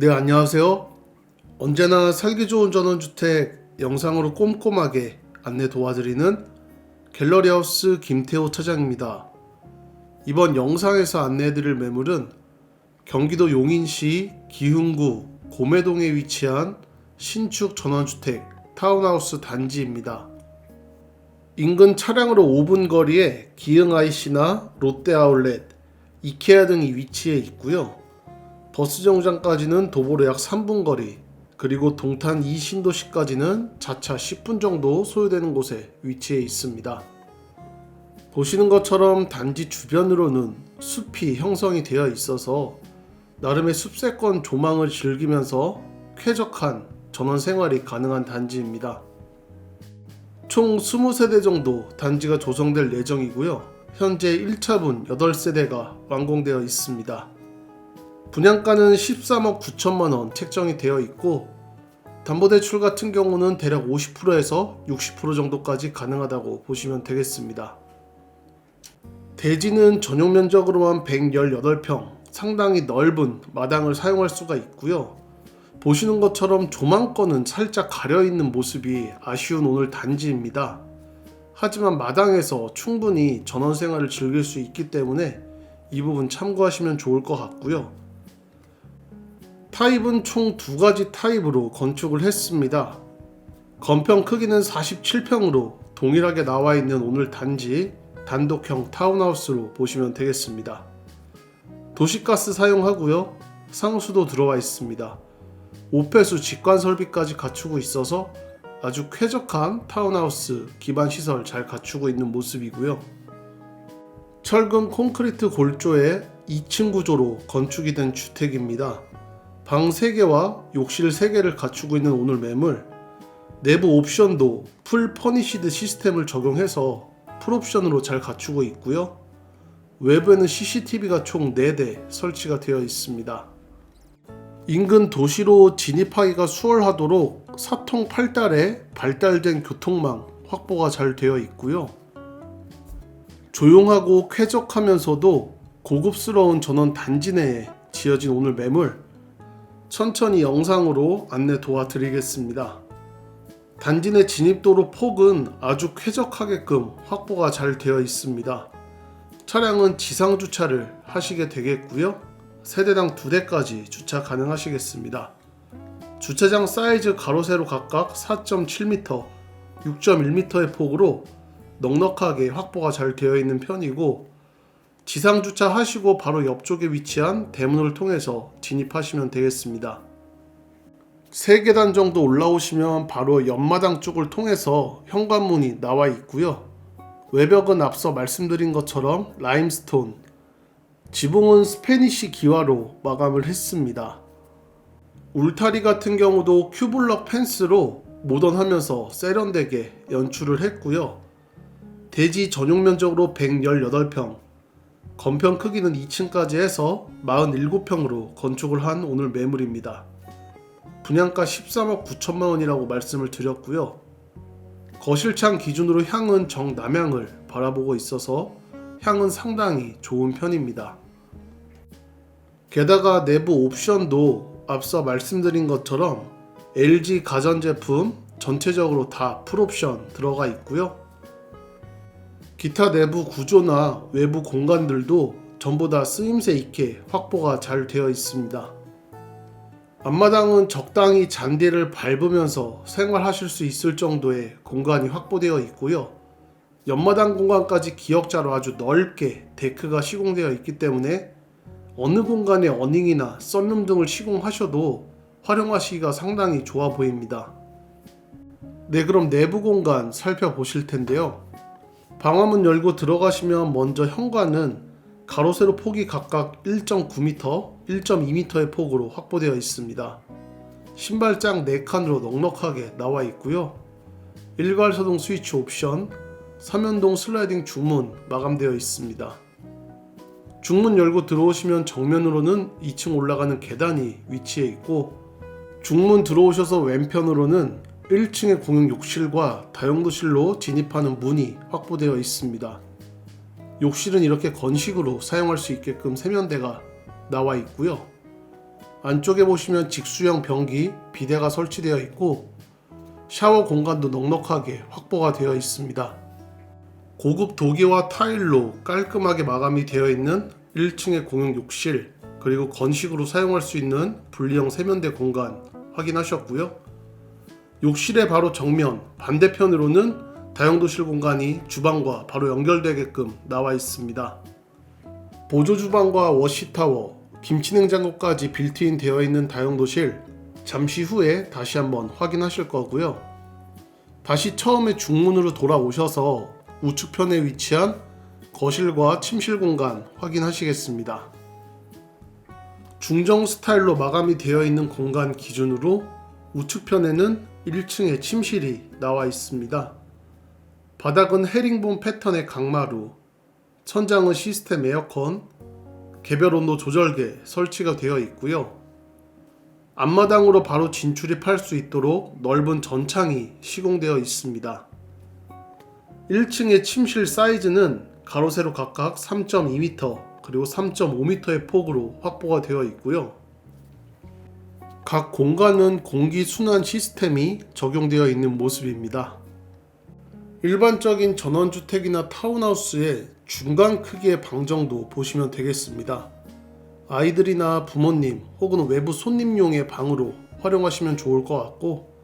네, 안녕하세요. 언제나 살기 좋은 전원주택 영상으로 꼼꼼하게 안내 도와드리는 갤러리하우스 김태호 차장입니다. 이번 영상에서 안내해드릴 매물은 경기도 용인시 기흥구 고매동에 위치한 신축 전원주택 타운하우스 단지입니다. 인근 차량으로 5분 거리에 기흥 IC나 롯데 아울렛, 이케아 등이 위치해 있고요. 버스 정류장까지는 도보로 약 3분 거리, 그리고 동탄 이신도시까지는 자차 10분 정도 소요되는 곳에 위치해 있습니다. 보시는 것처럼 단지 주변으로는 숲이 형성이 되어 있어서 나름의 숲세권 조망을 즐기면서 쾌적한 전원 생활이 가능한 단지입니다. 총 20세대 정도 단지가 조성될 예정이고요. 현재 1차분 8세대가 완공되어 있습니다. 분양가는 13억 9천만 원 책정이 되어 있고 담보대출 같은 경우는 대략 50%에서 60% 정도까지 가능하다고 보시면 되겠습니다. 대지는 전용 면적으로만 118평, 상당히 넓은 마당을 사용할 수가 있고요. 보시는 것처럼 조망권은 살짝 가려 있는 모습이 아쉬운 오늘 단지입니다. 하지만 마당에서 충분히 전원 생활을 즐길 수 있기 때문에 이 부분 참고하시면 좋을 것 같고요. 타입은 총 두 가지 타입으로 건축을 했습니다. 건평 크기는 47평으로 동일하게 나와 있는 오늘 단지 단독형 타운하우스로 보시면 되겠습니다. 도시가스 사용하고요. 상수도 들어와 있습니다. 5배수 직관 설비까지 갖추고 있어서 아주 쾌적한 타운하우스 기반 시설 잘 갖추고 있는 모습이고요. 철근 콘크리트 골조의 2층 구조로 건축이 된 주택입니다. 방 3개와 욕실 3개를 갖추고 있는 오늘 매물 내부 옵션도 풀 퍼니시드 시스템을 적용해서 풀옵션으로 잘 갖추고 있고요. 외부에는 CCTV가 총 4대 설치가 되어 있습니다. 인근 도시로 진입하기가 수월하도록 사통 8달에 발달된 교통망 확보가 잘 되어 있고요. 조용하고 쾌적하면서도 고급스러운 전원 단지 내에 지어진 오늘 매물 천천히 영상으로 안내 도와드리겠습니다. 단지 내 진입도로 폭은 아주 쾌적하게끔 확보가 잘 되어 있습니다. 차량은 지상 주차를 하시게 되겠고요. 세대당 두 대까지 주차 가능하시겠습니다. 주차장 사이즈 가로 세로 각각 4.7m, 6.1m의 폭으로 넉넉하게 확보가 잘 되어 있는 편이고 지상 주차하시고 바로 옆쪽에 위치한 대문을 통해서 진입하시면 되겠습니다. 세 계단 정도 올라오시면 바로 옆마당 쪽을 통해서 현관문이 나와 있고요. 외벽은 앞서 말씀드린 것처럼 라임스톤, 지붕은 스페니쉬 기와로 마감을 했습니다. 울타리 같은 경우도 큐블럭 펜스로 모던하면서 세련되게 연출을 했고요. 대지 전용 면적으로 118평, 건평 크기는 2층까지 해서 47평으로 건축을 한 오늘 매물입니다. 분양가 13억 9천만 원이라고 말씀을 드렸고요. 거실창 기준으로 향은 정남향을 바라보고 있어서 향은 상당히 좋은 편입니다. 게다가 내부 옵션도 앞서 말씀드린 것처럼 LG 가전제품 전체적으로 다 풀옵션 들어가 있고요. 기타 내부 구조나 외부 공간들도 전부 다 쓰임새 있게 확보가 잘 되어 있습니다. 앞마당은 적당히 잔디를 밟으면서 생활하실 수 있을 정도의 공간이 확보되어 있고요. 옆마당 공간까지 기역자로 아주 넓게 데크가 시공되어 있기 때문에 어느 공간에 어닝이나 썬룸 등을 시공하셔도 활용하시기가 상당히 좋아 보입니다. 네, 그럼 내부 공간 살펴보실 텐데요. 방화문 열고 들어가시면 먼저 현관은 가로 세로 폭이 각각 1.9m, 1.2m의 폭으로 확보되어 있습니다. 신발장 4칸으로 넉넉하게 나와 있고요. 일괄소동 스위치 옵션, 삼연동 슬라이딩 중문 마감되어 있습니다. 중문 열고 들어오시면 정면으로는 2층 올라가는 계단이 위치해 있고 중문 들어오셔서 왼편으로는 1층의 공용 욕실과 다용도실로 진입하는 문이 확보되어 있습니다. 욕실은 이렇게 건식으로 사용할 수 있게끔 세면대가 나와 있고요. 안쪽에 보시면 직수형 변기, 비대가 설치되어 있고 샤워 공간도 넉넉하게 확보가 되어 있습니다. 고급 도기와 타일로 깔끔하게 마감이 되어 있는 1층의 공용 욕실 그리고 건식으로 사용할 수 있는 분리형 세면대 공간 확인하셨고요. 욕실의 바로 정면 반대편으로는 다용도실 공간이 주방과 바로 연결되게끔 나와 있습니다. 보조 주방과 워시타워, 김치냉장고까지 빌트인 되어 있는 다용도실 잠시 후에 다시 한번 확인하실 거고요. 다시 처음에 중문으로 돌아오셔서 우측편에 위치한 거실과 침실 공간 확인하시겠습니다. 중정 스타일로 마감이 되어 있는 공간 기준으로 우측편에는 1층에 침실이 나와 있습니다. 바닥은 헤링본 패턴의 강마루, 천장은 시스템 에어컨, 개별 온도 조절계 설치가 되어 있고요. 앞마당으로 바로 진출입할 수 있도록 넓은 전창이 시공되어 있습니다. 1층의 침실 사이즈는 가로 세로 각각 3.2m 그리고 3.5m의 폭으로 확보가 되어 있고요. 각 공간은 공기 순환 시스템이 적용되어 있는 모습입니다. 일반적인 전원주택이나 타운하우스의 중간 크기의 방 정도 보시면 되겠습니다. 아이들이나 부모님 혹은 외부 손님용의 방으로 활용하시면 좋을 것 같고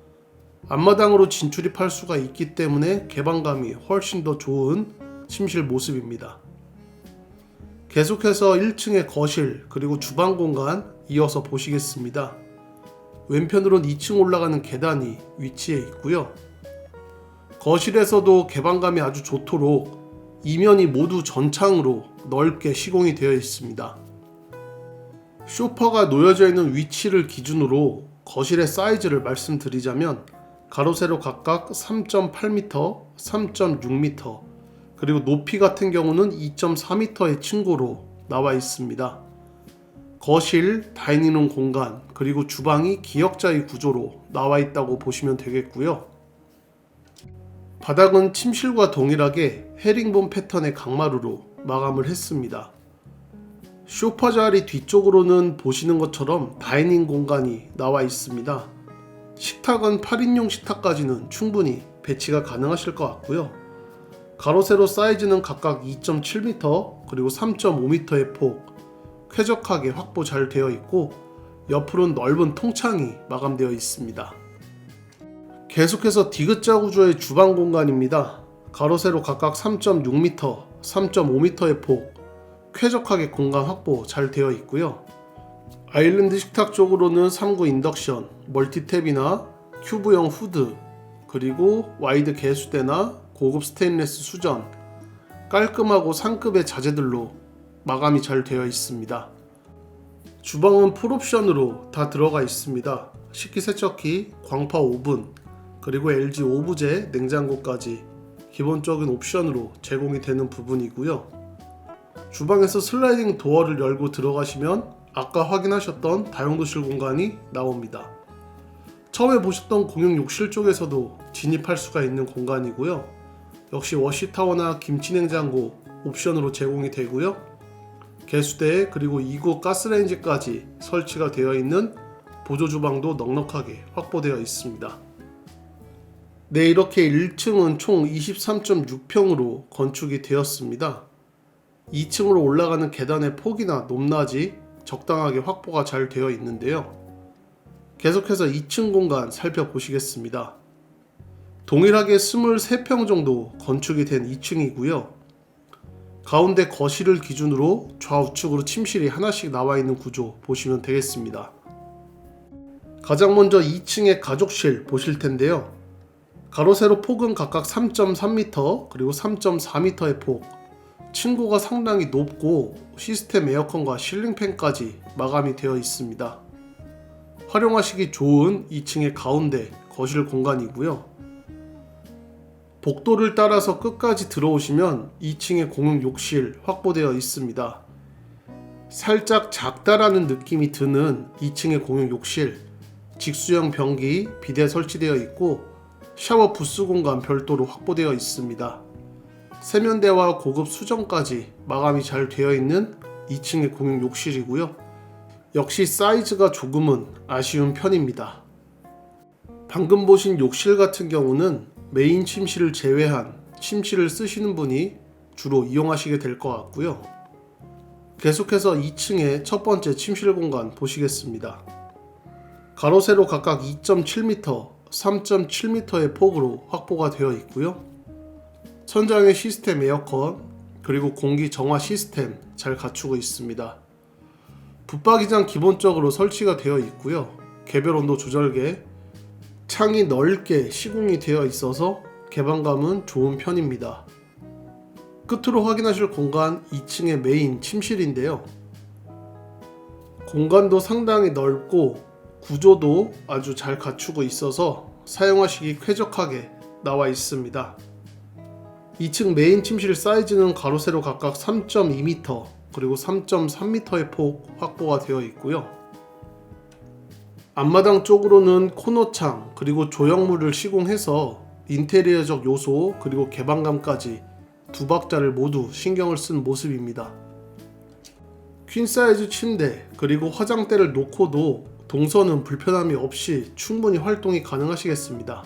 앞마당으로 진출입할 수가 있기 때문에 개방감이 훨씬 더 좋은 침실 모습입니다. 계속해서 1층의 거실 그리고 주방 공간 이어서 보시겠습니다. 왼편으로는 2층 올라가는 계단이 위치해 있고요. 거실에서도 개방감이 아주 좋도록 이면이 모두 전창으로 넓게 시공이 되어 있습니다. 쇼파가 놓여져 있는 위치를 기준으로 거실의 사이즈를 말씀드리자면 가로 세로 각각 3.8m, 3.6m, 그리고 높이 같은 경우는 2.4m의 층고로 나와 있습니다. 거실, 다이닝룸 공간, 그리고 주방이 기역자의 구조로 나와 있다고 보시면 되겠고요. 바닥은 침실과 동일하게 헤링본 패턴의 강마루로 마감을 했습니다. 쇼파 자리 뒤쪽으로는 보시는 것처럼 다이닝 공간이 나와 있습니다. 식탁은 8인용 식탁까지는 충분히 배치가 가능하실 것 같고요. 가로 세로 사이즈는 각각 2.7m 그리고 3.5m의 폭 쾌적하게 확보 잘 되어 있고 옆으로는 넓은 통창이 마감되어 있습니다. 계속해서 디귿자 구조의 주방 공간입니다. 가로 세로 각각 3.6m, 3.5m의 폭 쾌적하게 공간 확보 잘 되어 있고요. 아일랜드 식탁 쪽으로는 3구 인덕션, 멀티탭이나 큐브형 후드, 그리고 와이드 개수대나 고급 스테인레스 수전, 깔끔하고 상급의 자재들로 마감이 잘 되어 있습니다. 주방은 풀옵션으로 다 들어가 있습니다. 식기세척기, 광파 오븐, 그리고 LG 오브제 냉장고까지 기본적인 옵션으로 제공이 되는 부분이고요. 주방에서 슬라이딩 도어를 열고 들어가시면 아까 확인하셨던 다용도실 공간이 나옵니다. 처음에 보셨던 공용 욕실 쪽에서도 진입할 수가 있는 공간이고요. 역시 워시타워나 김치냉장고 옵션으로 제공이 되고요. 개수대 그리고 2구 가스레인지까지 설치가 되어 있는 보조 주방도 넉넉하게 확보되어 있습니다. 네, 이렇게 1층은 총 23.6평으로 건축이 되었습니다. 2층으로 올라가는 계단의 폭이나 높낮이 적당하게 확보가 잘 되어 있는데요. 계속해서 2층 공간 살펴보시겠습니다. 동일하게 23평 정도 건축이 된 2층이고요. 가운데 거실을 기준으로 좌우측으로 침실이 하나씩 나와 있는 구조 보시면 되겠습니다. 가장 먼저 2층의 가족실 보실 텐데요. 가로 세로 폭은 각각 3.3m 그리고 3.4m의 폭. 층고가 상당히 높고 시스템 에어컨과 실링팬까지 마감이 되어 있습니다. 활용하시기 좋은 2층의 가운데 거실 공간이고요. 복도를 따라서 끝까지 들어오시면 2층의 공용 욕실 확보되어 있습니다. 살짝 작다라는 느낌이 드는 2층의 공용 욕실, 직수형 변기, 비대 설치되어 있고 샤워 부스 공간 별도로 확보되어 있습니다. 세면대와 고급 수정까지 마감이 잘 되어 있는 2층의 공용 욕실이고요. 역시 사이즈가 조금은 아쉬운 편입니다. 방금 보신 욕실 같은 경우는 메인 침실을 제외한 침실을 쓰시는 분이 주로 이용하시게 될 것 같고요. 계속해서 2층의 첫 번째 침실 공간 보시겠습니다. 가로 세로 각각 2.7m, 3.7m의 폭으로 확보가 되어 있고요. 천장에 시스템 에어컨 그리고 공기 정화 시스템 잘 갖추고 있습니다. 붙박이장 기본적으로 설치가 되어 있고요. 개별 온도 조절계, 창이 넓게 시공이 되어 있어서 개방감은 좋은 편입니다. 끝으로 확인하실 공간 2층의 메인 침실인데요. 공간도 상당히 넓고 구조도 아주 잘 갖추고 있어서 사용하시기 쾌적하게 나와 있습니다. 2층 메인 침실 사이즈는 가로 세로 각각 3.2m 그리고 3.3m의 폭 확보가 되어 있고요. 앞마당 쪽으로는 코너창 그리고 조형물을 시공해서 인테리어적 요소 그리고 개방감까지 두 박자를 모두 신경을 쓴 모습입니다. 퀸 사이즈 침대 그리고 화장대를 놓고도 동선은 불편함이 없이 충분히 활동이 가능하시겠습니다.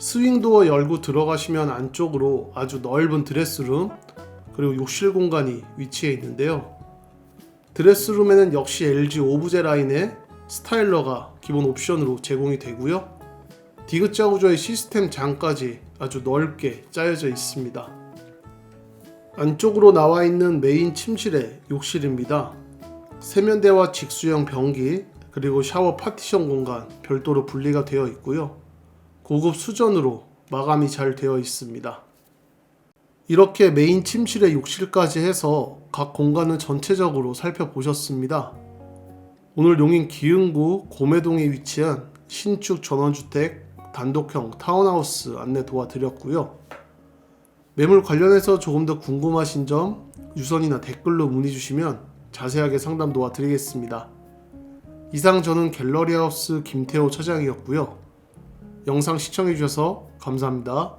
스윙도어 열고 들어가시면 안쪽으로 아주 넓은 드레스룸 그리고 욕실 공간이 위치해 있는데요. 드레스룸에는 역시 LG 오브제 라인의 스타일러가 기본 옵션으로 제공이 되고요. 디귿자 구조의 시스템 장까지 아주 넓게 짜여져 있습니다. 안쪽으로 나와 있는 메인 침실의 욕실입니다. 세면대와 직수형 변기 그리고 샤워 파티션 공간 별도로 분리가 되어 있고요. 고급 수전으로 마감이 잘 되어 있습니다. 이렇게 메인 침실의 욕실까지 해서 각 공간을 전체적으로 살펴보셨습니다. 오늘 용인 기흥구 고매동에 위치한 신축 전원주택 단독형 타운하우스 안내 도와드렸고요. 매물 관련해서 조금 더 궁금하신 점 유선이나 댓글로 문의 주시면 자세하게 상담 도와드리겠습니다. 이상 저는 갤러리하우스 김태호 차장이었고요. 영상 시청해주셔서 감사합니다.